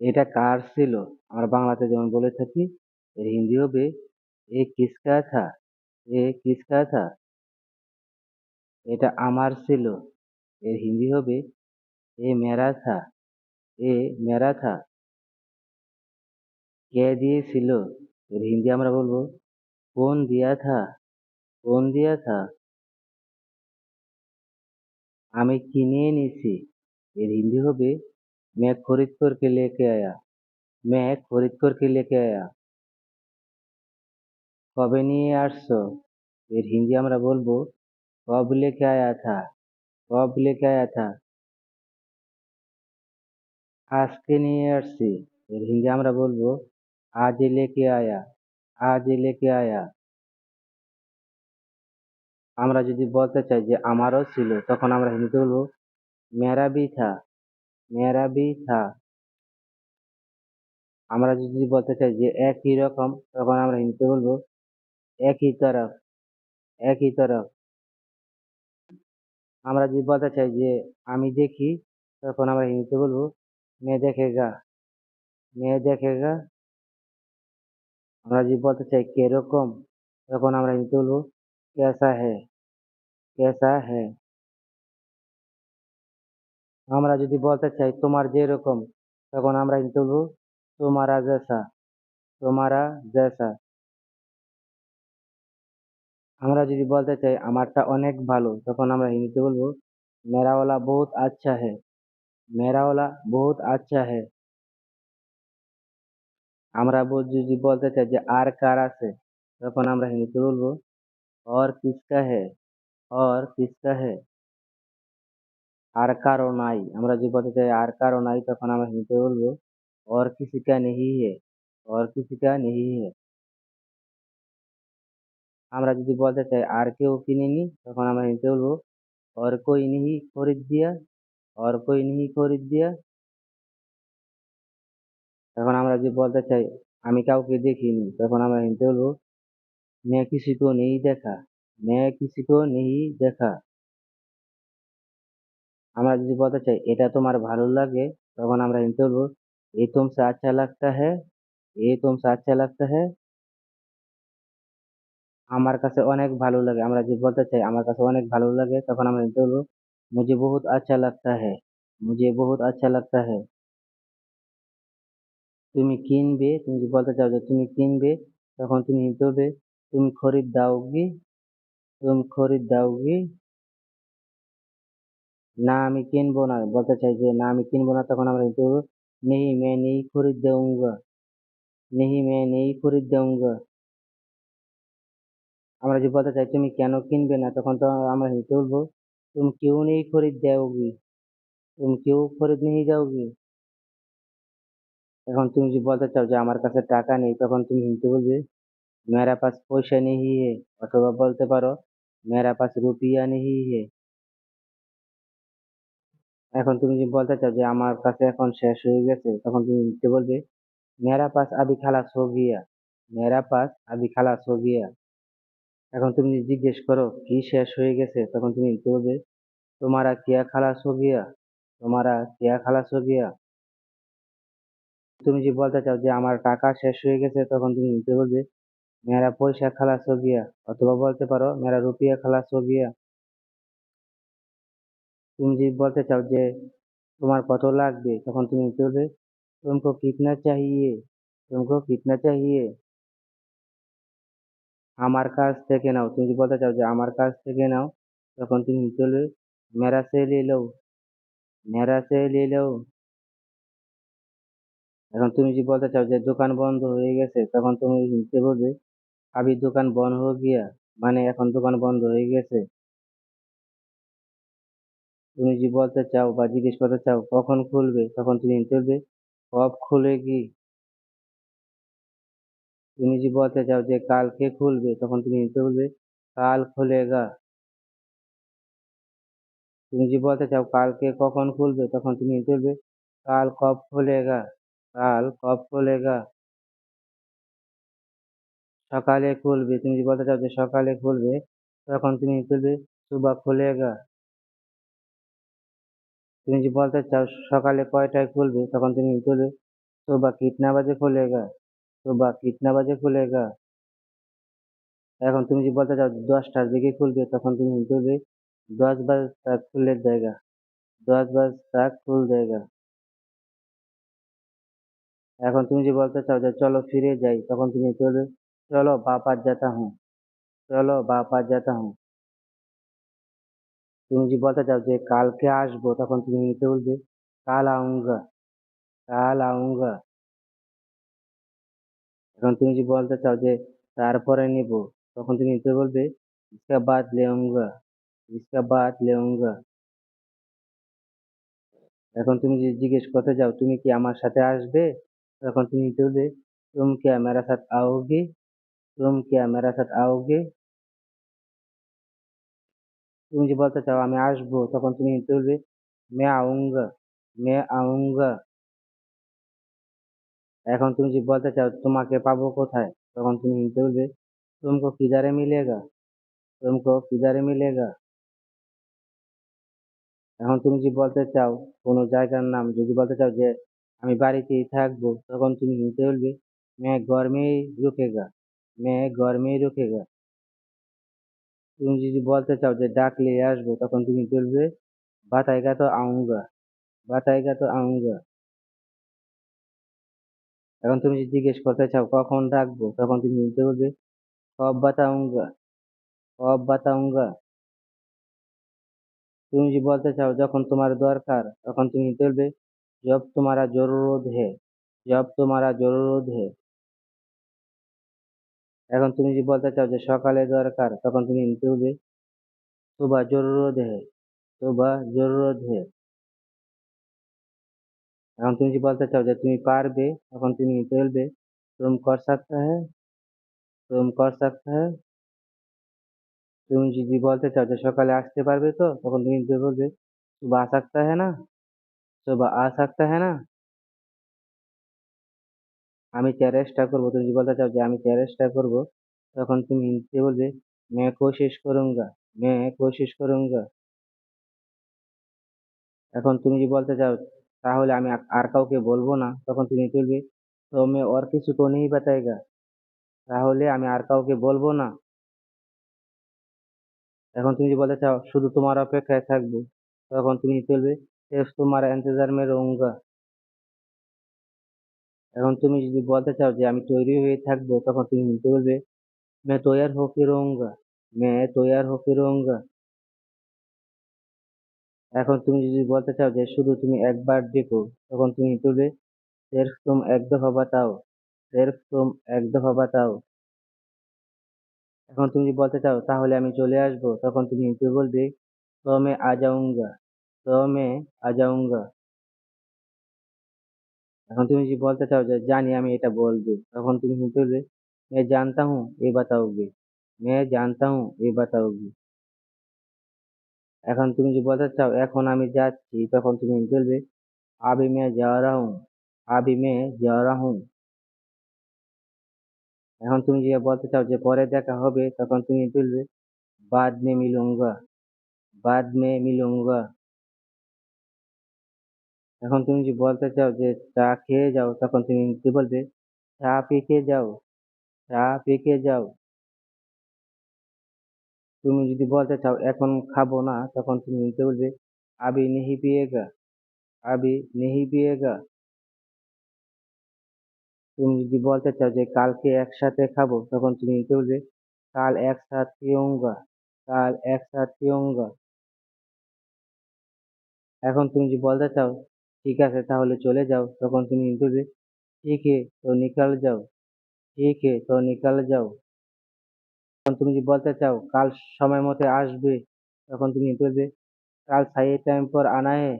এটা কার ছিল? আমরা বাংলাতে যেমন বলে থাকি, এর হিন্দি হবে, এ কিসকা থা? এ কিসকা থা? এটা আমার ছিল। এর হিন্দি হবে, এ মেরা থা? এ মেরা থা? কে দিয়েছিল? এর হিন্দি আমরা বলব, কোন দিয়া থা? কোন দিয়া থা? আমি কিনে এনেছি। এর হিন্দি হবে मैं खरीद करके लेके आया मैं खरीद करके लेके आया কবে নিয়ে আসছো এর হিন্দি আমরা বলবো কব লেকে আয়া থা কব লেকে আয়া থা আজকে নিয়ে আসছি এর হিন্দি আমরা বলবো আজ লেকে আয়া আজ লেকে আয়া আমরা যদি বলতে চাই যে আমারও ছিল তখন আমরা হিন্দিতে বলবো মেরা বি থা বি থা। আমরা যদি বলতে চাই যে একই রকম, তখন আমরা হিন্দিতে বলব, একই তরফ একই তরফ। আমরা যদি বলতে চাই যে আমি দেখি, তখন আমরা হিন্দিতে বলব মে দেখেগা মে দেখেগা। আমরা যদি বলতে চাই কীরকম তখন আমরা হিন্দিতে বলব, কেসা হে কেসা হে। আমরা যদি বলতে চাই তোমার যেরকম তখন আমরা হিন্দিতে বলবো তোমারা জেসা তোমারা জেসা আমরা যদি বলতে চাই আমারটা অনেক ভালো তখন আমরা হিন্দিতে বলবো মেরাওয়ালা বহুত আচ্ছা হে মেরাওয়ালা বহুত আচ্ছা হে আমরা বল- যদি বলতে চাই যে আর কার আছে তখন আমরা হিন্দিতে বলবো और किसका है और किसका है আর কারো নাই আমরা যদি বলতে চাই আর কারো নাই তখন আমরা হিন্দিতে বলবো और किसी का नहीं है और किसी का नहीं है আমরা যদি বলতে চাই আর কেউ কিনেনি তখন আমরা হিন্দিতে বলবো और कोई नहीं खरीद दिया और कोई नहीं खरीद दिया তখন আমরা যদি বলতে চাই আমি কাউকে দেখিনি তখন আমরা হিন্দিতে বলবো मैं किसी को नहीं देखा मैं किसी को नहीं देखा আমরা যদি বলতে চাই, এটা তোমার ভালো লাগে, তখন আমরা কিন্তু বলব, এ তুমসে আচ্ছা লাগতা হ্যাঁ এ তুমসে আচ্ছা লাগতা হ্যাঁ আমার কাছে অনেক ভালো লাগে, আমরা যদি বলতে চাই, আমার কাছে অনেক ভালো লাগে, তখন আমরা কিন্তু বলব, মুঝে বহুত আচ্ছা লাগতা হ্যাঁ মুঝে বহুত আচ্ছা লাগতা হ্যাঁ তুমি কিনবে, তুমি যদি বলতে চাও যে তুমি কিনবে, তখন তুমি বলবে, তুমি খরিদ দাওগি, তুমি খরিদ দাওগি। না, আমি কিনবো না। বলতে চাই যে, না, আমি কিনবো না, তখন আমরা কিন্তু নেহি মে নেই, খরিদ দেউঙ্গা নেহি মে নেই, খরিদ দেউঙ্গা আমরা যদি বলতে চাই, তুমি কেন কিনবে না? তখন তো আমরা হিন্দি বলব তুমি কেউ নেই, খরিদ দেওগি। তুমি কেউ খরিদ নেই যাওগি? এখন তুমি যদি বলতে চাও যে, আমার কাছে টাকা নেই, তখন তুমি হিন্দি বলবে মেরা পাস পয়সা নেই হে। অথবা বলতে পারো মেরা পাস রুপিয়া নেই হে। এখন তুমি যে বলতে চাও যে আমার কাছে এখন শেষ হয়ে গেছে, তখন তুমি লিখতে বলবে? মেরা পাস আদি খালাস হো গিয়া। মেরা পাস আদি খালাস হো গিয়া। এখন তুমি জিজ্ঞেস করো, কি শেষ হয়ে গেছে? তখন তুমি লিখতে বলবে? তোমারা কিয়া খালাস হো গিয়া? তোমারা কিয়া খালাস হো গিয়া? তুমি যে বলতে চাও যে আমার টাকা শেষ হয়ে গেছে, তখন তুমি লিখতে বলবে? মেরা পয়সা খালাস হো গিয়া। অথবা বলতে পারো, মেরা রুপিয়া খালাস হো গিয়া। তুমি যদি বলতে চাও যে তোমার কত লাগবে তখন তুমি হিন্দিতে বলবে तुमको कितना चाहिए तुमको कितना चाहिए আমার কাছ থেকে নাও তুমি যদি বলতে চাও যে আমার কাছ থেকে নাও তখন তুমি হিন্দিতে বলবে मेरा से ले लो मेरा से ले लो এখন তুমি যদি বলতে চাও যে দোকান বন্ধ হয়ে গেছে তখন তুমি হিন্দিতে বলবে अभी दुकान बंद हो गया মানে এখন দোকান বন্ধ হয়ে গেছে তুমি যদি বলতে চাও বা জিজ্ঞেস করতে চাও, কখন খুলবে তখন তুমি বলবে কব খুলেগি তুমি যদি বলতে চাও যে কালকে খুলবে, তখন তুমি বলবে কাল খুলেগা। তুমি যদি বলতে চাও কালকে কখন খুলবে, তখন তুমি বলবে কাল কব খুলেগা, কাল কব খুলেগা। সকালে খুলবে, তুমি যদি বলতে চাও যে সকালে খুলবে, তখন তুমি বলবে সুবা খুলেগা। তুমি যদি বলতে চাও, সকালে কয়টায় খুলবে? তখন তুমি বলবে বা কিতনা বাজে খুলেগা বা কিতনা বাজে খুলেগা এখন তুমি যদি বলতে চাও, দশটার দিকে খুলবে, তখন তুমি বলবে দশ বাজ তাক খুলে দেগা দশ বাজ তাক খুল দেগা এখন তুমি যদি বলতে চাও যে, চলো ফিরে যাই, তখন তুমি বলবে চলো বাপার যাতা হুঁ, চলো বাপার যাতা হুঁ। তুমি যদি বলতে চাও যে কালকে আসবো তখন তুমি নিতে বলবে কাল আউঙ্গা কাল আউঙ্গা এখন তুমি যদি বলতে চাও যে তারপরে নিব তখন তুমি নিতে বলবে ইসকা বাদ লেউঙ্গা ইসকা বাদ লেউঙ্গা এখন তুমি যদি জিজ্ঞেস করতে যাও তুমি কি আমার সাথে আসবে তখন তুমি নিতে বলবে তুম क्या मेरा साथ आओगे तुम क्या मेरा साथ आओगे তুমি যে বলতে চাও, আমি আসব, তখন তুমি বলবে মে আউঙ্গা মে আউঙ্গা এখন তুমি যে বলতে চাও, তোমাকে পাবো কোথায়? তখন তুমি হিন্দি বলবে, তুমকো কিদারে মিলেগা, তুমকো কিদারে মিলেগা। এখন তুমি যে বলতে চাও, কোনো জায়গার নাম, যদি বলতে চাও যে আমি বাড়িতেই থাকব, তখন তুমি হিন্দি বলবে মে গরমেই রুকেগা মে গরমেই রুকেগা তুমি যদি বলতে চাও যে ডাকলে আসব, তখন তুমি বলবে বাতায়গা তো আউঙ্গা বাতায়গা তো আউঙ্গা। এখন তুমি যদি জিজ্ঞেস করতে চাও, কখন ডাকবো? তখন তুমি বলবে সব বাতাউঙ্গা সব বাতাউঙ্গা। তুমি যদি বলতে চাও, যখন তোমার দরকার, তখন তুমি বলবে, জব তোমারা জরুরত হে, জব তোমারা জরুরত হে। এখন তুমি যদি বলতে চাও যে সকালে দরকার, তখন তুমি বলবে তোবা জরুরত হে, তোবা জরুরত হে। এখন তুমি যদি বলতে চাও যে তুমি পারবে তখন তুমি বলবে তুম কর সকতে হ্যাঁ তুম কর সকতে হ্যাঁ তুমি যদি বলতে চাও যে সকালে আসতে পারবে তো, তখন তুমি বলবে, তোবা আ সকতা হ্যাঁ না, তোবা আ সকতা হ্যাঁ না। আমি চেষ্টা করবো তুমি যদি বলতে চাও যে আমি চেষ্টা করবো তখন তুমি নিতে বলবে मैं कोशिश करूंगा मैं कोशिश करूंगा এখন তুমি যদি বলতে চাও তাহলে আমি আর- আর কাউকে বলবো না তখন তুমি বলবে তো मैं और किसी को नहीं बताएगा তাহলে আমি আর কাউকে বলবো না এখন তুমি যদি বলতে চাও শুধু তোমার অপেক্ষায় থাকবো তখন তুমি বলবে सिर्फ तुम्हारा इंतजार में रहूंगा এখন তুমি যদি বলতে চাও যে আমি তৈরি হয়ে থাকবো তখন তুমি নিতে বলবে मैं तैयार होके रहूंगा मैं तैयार होके रहूंगा এখন তুমি যদি বলতে চাও যে শুধু তুমি একবার ডেকো তখন তুমি বলবে सिर्फ तुम एक दफा बताओ सिर्फ तुम एक दफा बताओ এখন তুমি যদি বলতে চাও তাহলে আমি চলে আসবো তখন তুমি নিতে বলবে तो मैं आ जाऊंगा तो मैं आ जाऊंगा এখন তুমি যদি বলতে চাও যে জানি আমি এটা বলবো তখন তুমি নিতে বলবে मैं जानता हूँ ये बताओगे मैं जानता हूँ ये बताओगे এখন তুমি যদি বলতে চাও এখন আমি যাচ্ছি তখন তুমি বলবে अभी मैं जा रहा हूँ अभी मैं जा रहा हूँ এখন তুমি যদি বলতে চাও যে পরে দেখা হবে তখন তুমি বলবে बाद में मिलूंगा बाद में मिलूंगा এখন তুমি যদি বলতে চাও যে চা খেয়ে যাও, তখন তুমি কি বলবে? চা পেকে যাও, চা পেকে যাও। তুমি যদি বলতে চাও এখন খাব না, তখন তুমি কি বলবে? আবি নেহি পিয়েগা, আবি নেহি পিয়েগা। তুমি যদি বলতে চাও যে কালকে একসাথে খাব, তখন তুমি কি বলবে? কাল একসাথে অঙ্গা কাল একসাথে অঙ্গা এখন তুমি যদি বলতে চাও ঠিক আছে, তাহলে চলে যাও। তখন তুমি ইঁদুরে ঠিক হে তো নিকাল যাও। ঠিক হে তো নিকাল যাও। তখন তুমি যদি বলতে চাও, কাল সময় মতো আসবে। তখন তুমি বলবে কাল সাই টাইম পর আনা হে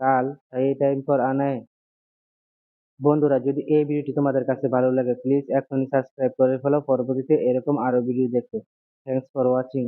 কাল সাই টাইম পর আনা হে বন্ধুরা, যদি এই ভিডিওটি তোমাদের কাছে ভালো লাগে প্লিজ এখনই সাবস্ক্রাইব করে ফেলো। পরবর্তীতে এরকম আরও ভিডিও দেখতে। Thanks for watching